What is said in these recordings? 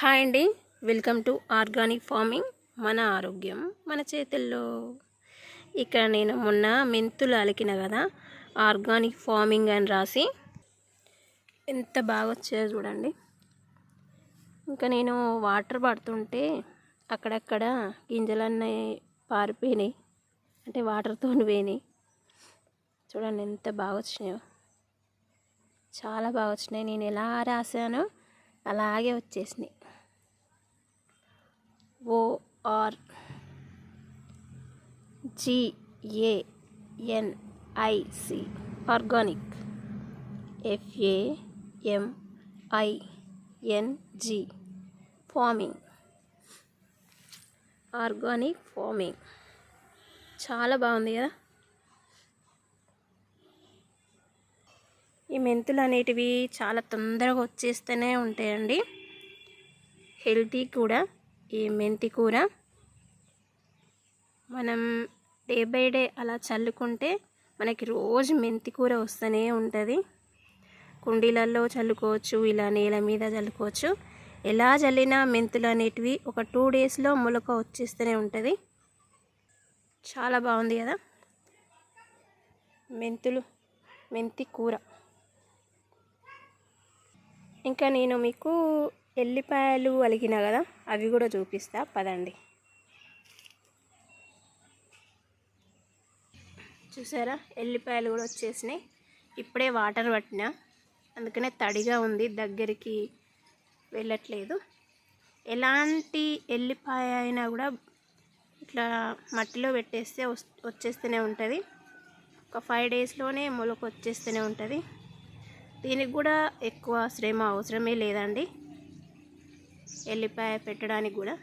Hi అండి. Welcome to organic farming మన ఆరోగ్యం మన చేతుల్లో. ఇక్కడ నేను మొన్న మెంతులు అలికిన కదా ఆర్గానిక్ ఫార్మింగ్ అని రాసి ఎంత బాగా వచ్చాయో చూడండి. ఇంకా నేను వాటర్ పడుతుంటే అక్కడక్కడ గింజలన్నీ పారిపోయినాయి అంటే వాటర్తో పోయినాయి. చూడండి ఎంత బాగా వచ్చినాయో. చాలా బాగా వచ్చినాయి. నేను ఎలా రాశానో అలాగే వచ్చేసినాయి. O R G A N I C organic. F A M I N G farming. Organic farming. చాలా బాగుంది కదా? ఈ మెంతులు అనేటివి చాలా తొందరగా వచ్చేస్తూనే ఉంటాయండి. హెల్తీ కూడా. ఈ మెంతి కూర. మనం డే బై డే అలా చల్లుకుంటే మనకి రోజు మెంతి కూర వస్తూనే ఉంటుంది. కుండీలలో చల్లుకోవచ్చు ఇలా నేల మీద చల్లుకోవచ్చు. ఎలా చల్లినా మెంతులు అనేటివి ఒక టూ డేస్లో మొలక వచ్చేస్తూనే ఉంటుంది. చాలా బాగుంది కదా? మెంతులు మెంతి కూర. ఇంకా నేను మీకు ఎల్లిపాయలు అలిగిన కదా అవి కూడా చూపిస్తా. పదండి. చూసారా? ఎల్లిపాయలు కూడా వచ్చేసినాయి. ఇప్పుడే వాటర్ పట్టిన. అందుకనే తడిగా ఉంది దగ్గరికి వెళ్ళట్లేదు. ఎలాంటి ఎల్లిపాయ అయినా కూడా ఇట్లా మట్టిలో పెట్టేస్తే వచ్చేస్తూనే ఉంటుంది. ఒక ఫైవ్ డేస్లోనే మొలక వచ్చేస్తూనే ఉంటుంది. దీనికి కూడా ఎక్కువ శ్రమ అవసరమే లేదండి. ఎల్లిపాయ పెట్టడానికి కూడా.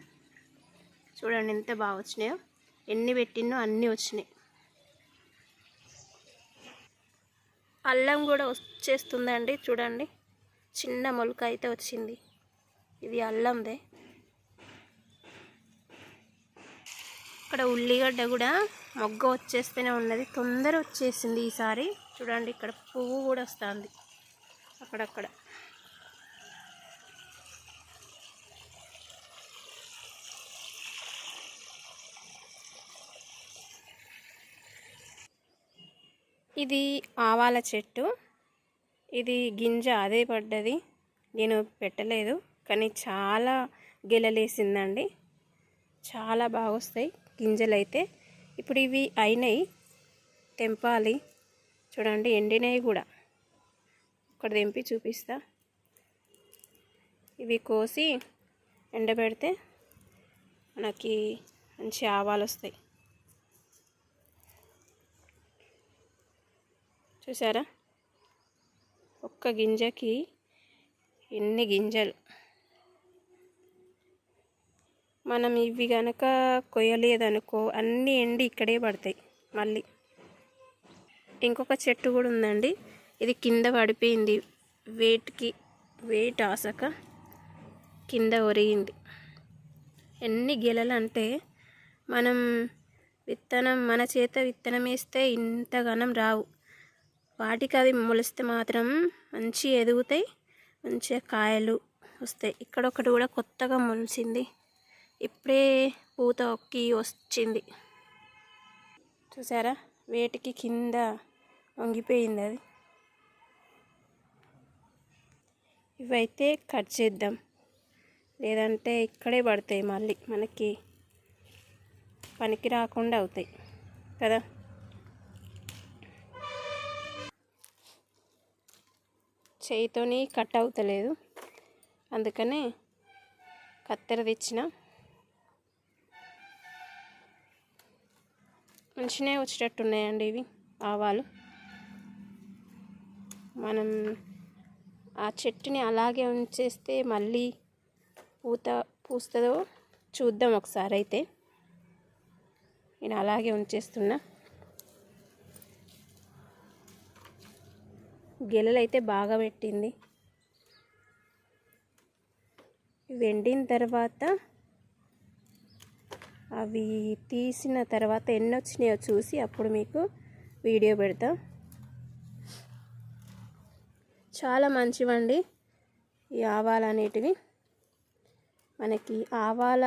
చూడండి ఎంత బాగా వచ్చినాయో. ఎన్ని పెట్టినో అన్నీ వచ్చినాయి. అల్లం కూడా వచ్చేస్తుందండి చూడండి. చిన్న మొలక అయితే వచ్చింది. ఇది అల్లందే. ఇక్కడ ఉల్లిగడ్డ కూడా మొగ్గ వచ్చేస్తూనే ఉన్నది. తొందర వచ్చేసింది ఈసారి. చూడండి ఇక్కడ పువ్వు కూడా వస్తుంది. అక్కడక్కడ. ఇది ఆవాల చెట్టు. ఇది గింజ అదే పడ్డది. నేను పెట్టలేదు కానీ చాలా గెలలేసిందండి. చాలా బాగా వస్తాయి గింజలు అయితే ఇప్పుడు ఇవి అయినాయి. తెంపాలి. చూడండి ఎండినవి కూడా. ఇక్కడ తెంపి చూపిస్తా. ఇవి కోసి ఎండబెడితే మనకి మంచి ఆవాలు వస్తాయి చూసారా? ఒక్క గింజకి ఎన్ని గింజలు? మనం ఇవి కనుక కొయ్యలేదనుకో అన్నీ ఎండి ఇక్కడే పడతాయి మళ్ళీ. ఇంకొక చెట్టు కూడా ఉందండి. ఇది కింద పడిపోయింది. వెయిట్కి వెయిట్ ఆసక కింద ఒరిగింది. ఎన్ని గెలలు అంటే మనం విత్తనం మన చేత విత్తనం వేస్తే ఇంతగానం రావు. వాటికి అవి మొలిస్తే మాత్రం మంచి ఎదుగుతాయి మంచిగా కాయలు వస్తాయి. ఇక్కడ ఒకటి కూడా కొత్తగా మొలిచింది ఇప్పుడే పూత ఒక్కి వచ్చింది. చూసారా? వేటికి కింద వంగిపోయింది అది. ఇవైతే కట్ చేద్దాం. లేదంటే ఇక్కడే పడతాయి మళ్ళీ. మనకి పనికి రాకుండా అవుతాయి. కదా? చేయితోని కట్ అవుతలేదు. అందుకనే కత్తెర తెచ్చిన. మంచినే వచ్చేటట్టున్నాయండి ఇవి ఆవాలు. మనం ఆ చెట్టుని అలాగే ఉంచేస్తే మళ్ళీ పూత పూస్తుందో చూద్దాం ఒకసారి అయితే. నేను అలాగే ఉంచేస్తున్నా. గెలలు అయితే బాగా పెట్టింది. వెండిన తర్వాత అవి తీసిన తర్వాత ఎన్ని వచ్చినాయో చూసి అప్పుడు మీకు వీడియో పెడతా. చాలా మంచివండి ఈ ఆవాలు అనేటివి. మనకి ఆవాల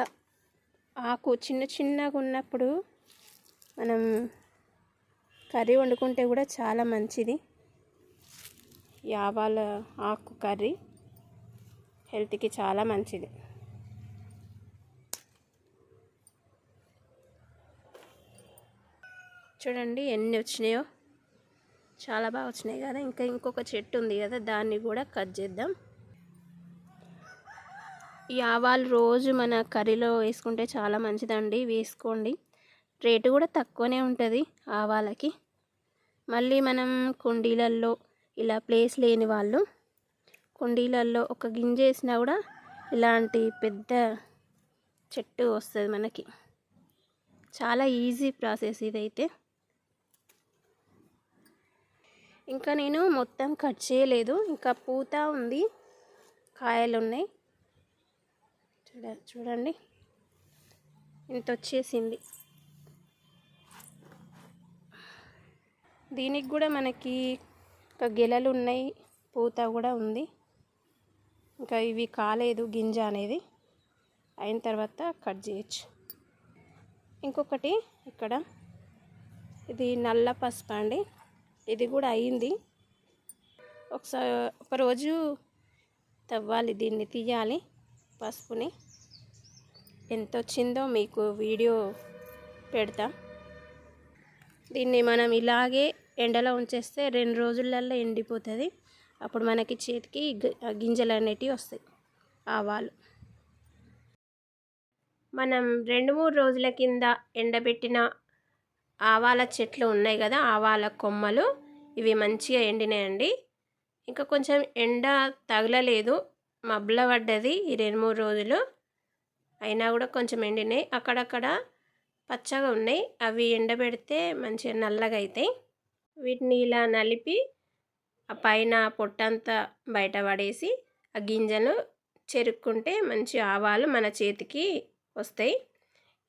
ఆకు చిన్న చిన్నగా ఉన్నప్పుడు మనం కర్రీ వండుకుంటే కూడా చాలా మంచిది. ఈ ఆవాల ఆకు కర్రీ హెల్త్కి చాలా మంచిది. చూడండి ఎన్ని వచ్చినాయో. చాలా బాగా వచ్చినాయి కదా. ఇంకా ఇంకొక చెట్టు ఉంది కదా దాన్ని కూడా కట్ చేద్దాం. ఈ ఆవాలు రోజు మన కర్రీలో వేసుకుంటే చాలా మంచిదండి. వేసుకోండి. రేటు కూడా తక్కువనే ఉంటుంది ఆవాలకి మళ్ళీ మనం కుండీలల్లో ఇలా ప్లేస్ లేని వాళ్ళు కుండీలల్లో ఒక గింజ వేసినా కూడా ఇలాంటి పెద్ద చెట్టు వస్తుంది మనకి. చాలా ఈజీ ప్రాసెస్ ఇదైతే. ఇంకా నేను మొత్తం కట్ చేయలేదు. ఇంకా పూత ఉంది. కాయలు ఉన్నాయి చూడ చూడండి. ఇంత వచ్చేసింది. దీనికి కూడా మనకి ఇంకా గెలలు ఉన్నాయి పూత కూడా ఉంది. ఇంకా ఇవి కాలేదు గింజ అనేది. అయిన తర్వాత కట్ చేయొచ్చు. ఇంకొకటి ఇక్కడ ఇది నల్ల పసుపు అండి. ఇది కూడా అయింది. ఒకసారి ఒకరోజు తవ్వాలి దీన్ని తీయాలి పసుపుని. ఎంత వచ్చిందో మీకు వీడియో పెడతా. దీన్ని మనం ఇలాగే ఎండలో ఉంచేస్తే రెండు రోజులల్లో ఎండిపోతుంది. అప్పుడు మనకి చేతికి గింజలు అనేటివి వస్తాయి ఆవాలు. మనం రెండు మూడు రోజుల కింద ఎండబెట్టిన ఆవాల చెట్లు ఉన్నాయి కదా ఆవాల కొమ్మలు ఇవి మంచిగా ఎండినాయండి. ఇంకా కొంచెం ఎండ తగలలేదు మబ్బుల పడ్డది ఈ రెండు మూడు రోజులు. అయినా కూడా కొంచెం ఎండినాయి. అక్కడక్కడ పచ్చగా ఉన్నాయి. అవి ఎండబెడితే మంచిగా నల్లగా అవుతాయి వీటిని ఇలా నలిపి ఆ పైన పొట్టంతా బయటపడేసి ఆ గింజను చెరుక్కుంటే మంచి ఆవాలు మన చేతికి వస్తాయి.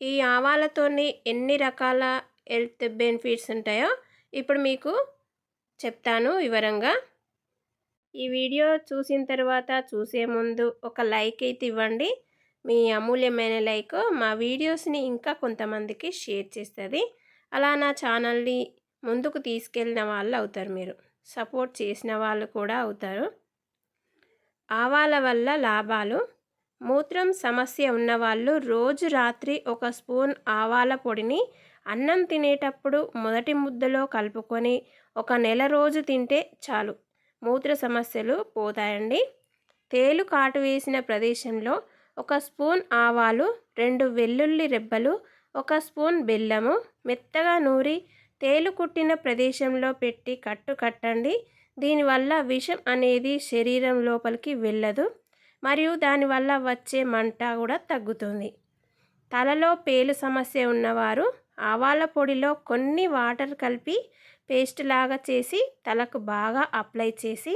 ఈ ఆవాలతోని ఎన్ని రకాల హెల్త్ బెనిఫిట్స్ ఉంటాయో ఇప్పుడు మీకు చెప్తాను వివరంగా. ఈ వీడియో చూసిన తర్వాత చూసే ముందు ఒక లైక్ అయితే ఇవ్వండి. మీ అమూల్యమైన లైక్ మా వీడియోస్ని ఇంకా కొంతమందికి షేర్ చేస్తుంది. అలా నా ఛానల్ని ముందుకు తీసుకెళ్ళిన వాళ్ళు అవుతారు మీరు. సపోర్ట్ చేసిన వాళ్ళు కూడా అవుతారు. ఆవాల వల్ల లాభాలు. మూత్రం సమస్య ఉన్నవాళ్ళు రోజు రాత్రి ఒక స్పూన్ ఆవాల పొడిని అన్నం తినేటప్పుడు మొదటి ముద్దలో కలుపుకొని ఒక నెల రోజు తింటే చాలు. మూత్ర సమస్యలు పోతాయండి. తేలు కాటు వేసిన ప్రదేశంలో ఒక స్పూన్ ఆవాలు రెండు వెల్లుల్లి రెబ్బలు ఒక స్పూన్ బెల్లము మెత్తగా నూరి తేలు కుట్టిన ప్రదేశంలో పెట్టి కట్టు కట్టండి. దీనివల్ల విషం అనేది శరీరం లోపలికి వెళ్ళదు. మరియు దానివల్ల వచ్చే మంట కూడా తగ్గుతుంది. తలలో పేలు సమస్య ఉన్నవారు ఆవాల పొడిలో కొన్ని వాటర్ కలిపి పేస్ట్ లాగా చేసి తలకు బాగా అప్లై చేసి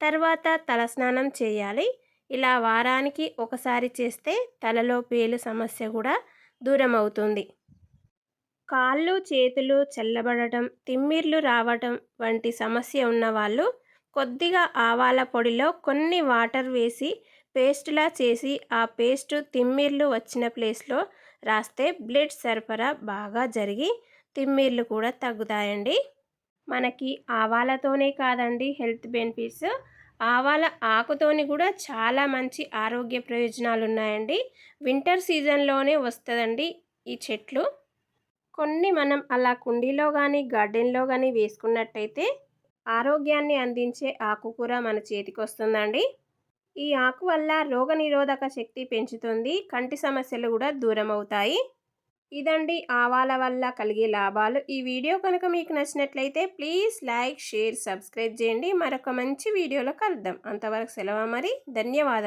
తర్వాత తలస్నానం చేయాలి. ఇలా వారానికి ఒకసారి చేస్తే తలలో పేలు సమస్య కూడా దూరం అవుతుంది కాళ్ళు చేతులు చల్లబడటం తిమ్మిర్లు రావటం వంటి సమస్య ఉన్నవాళ్ళు కొద్దిగా ఆవాల పొడిలో కొన్ని వాటర్ వేసి పేస్ట్లా చేసి ఆ పేస్ట్ తిమ్మిర్లు వచ్చిన ప్లేస్లో రాస్తే బ్లడ్ సరఫరా బాగా జరిగి తిమ్మిర్లు కూడా తగ్గుతాయండి. మనకి ఆవాలతోనే కాదండి హెల్త్ బెనిఫిట్స్. ఆవాల ఆకుతోని కూడా చాలా మంచి ఆరోగ్య ప్రయోజనాలు ఉన్నాయండి వింటర్ సీజన్లోనే వస్తుందండి ఈ చెట్లు. కొన్ని మనం అలా కుండీలో కానీ గార్డెన్లో కానీ వేసుకున్నట్టయితే ఆరోగ్యాన్ని అందించే ఆకుకూర మన చేతికి వస్తుందండి ఈ ఆకు వల్ల రోగనిరోధక శక్తి పెంచుతుంది కంటి సమస్యలు కూడా దూరం అవుతాయి ఇదండి ఆవాల వల్ల కలిగే లాభాలు. ఈ వీడియో కనుక మీకు నచ్చినట్లయితే ప్లీజ్ లైక్ షేర్ సబ్స్క్రైబ్ చేయండి. మరొక మంచి వీడియోలో కలుద్దాం. అంతవరకు సెలవు మరి ధన్యవాదాలు.